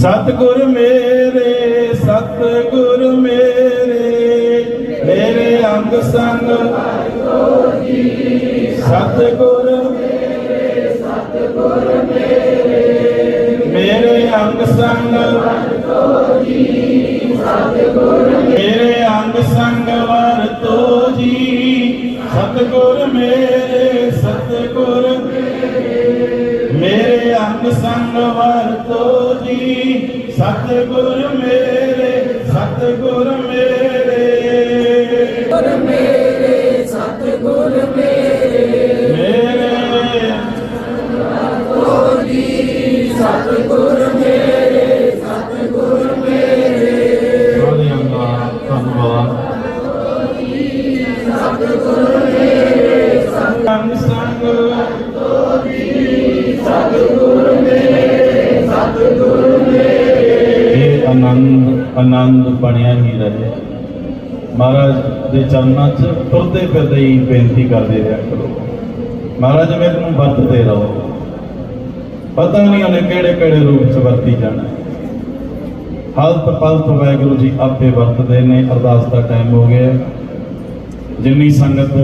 ਸਤਿਗੁਰ ਮੇਰੇ ਸਤਿਗੁਰ ਮੇਰੇ ਮੇਰੇ ਅੰਗ ਸੰਗ ਸਤਿਗੁਰ ਮੇਰੇ ਅੰਗ ਸੰਗ ਮੇਰੇ ਅੰਗ ਸੰਗ ਵਰਤੋ ਜੀ। ਸਤਿਗੁਰ ਮੇਰੇ ਸਤਿਗੁਰ ਮੇਰੇ ਅੰਗ ਸੰਗ ਵਰਤੋ ਜੀ। ਸਤਿਗੁਰ ਮੇਰੇ ਸਤਿਗੁਰ ਮੇਰੇ। ਗੁਰ ਮੇਰੇ ਸਤਿਗੁਰ ਮੇਰੇ। ਮੇਰੇ। ਸਤਿਗੁਰ ਮੇਰੇ ਸਤਿਗੁਰ ਮੇਰੇ। ਸਾਰਿਆਂ ਦਾ ਧੰਨਵਾਦ। ਅੰਗ ਸੰਗ ਇਹ ਆਨੰਦ ਆਨੰਦ ਬਣਿਆ ਹੀ ਰਹੇ। ਮਹਾਰਾਜ ਦੇ ਚਰਨਾਂ 'ਚ ਤੁਰਦੇ ਫਿਰਦੇ ਹੀ ਬੇਨਤੀ ਕਰਦੇ ਰਿਹਾ ਕਰੋ। ਮਹਾਰਾਜ ਮੈਨੂੰ ਵਰਤਦੇ ਰਹੋ। ਪਤਾ ਨਹੀਂ ਉਹਨੇ ਕਿਹੜੇ ਕਿਹੜੇ ਰੂਪ 'ਚ ਵਰਤੀ ਜਾਣਾ। ਹਲਤ ਪਲਤ ਵਾਹਿਗੁਰੂ ਜੀ ਆਪੇ ਵਰਤਦੇ ਨੇ। ਅਰਦਾਸ ਦਾ ਟਾਈਮ ਹੋ ਗਿਆ। ਜਿੰਨੀ ਸੰਗਤ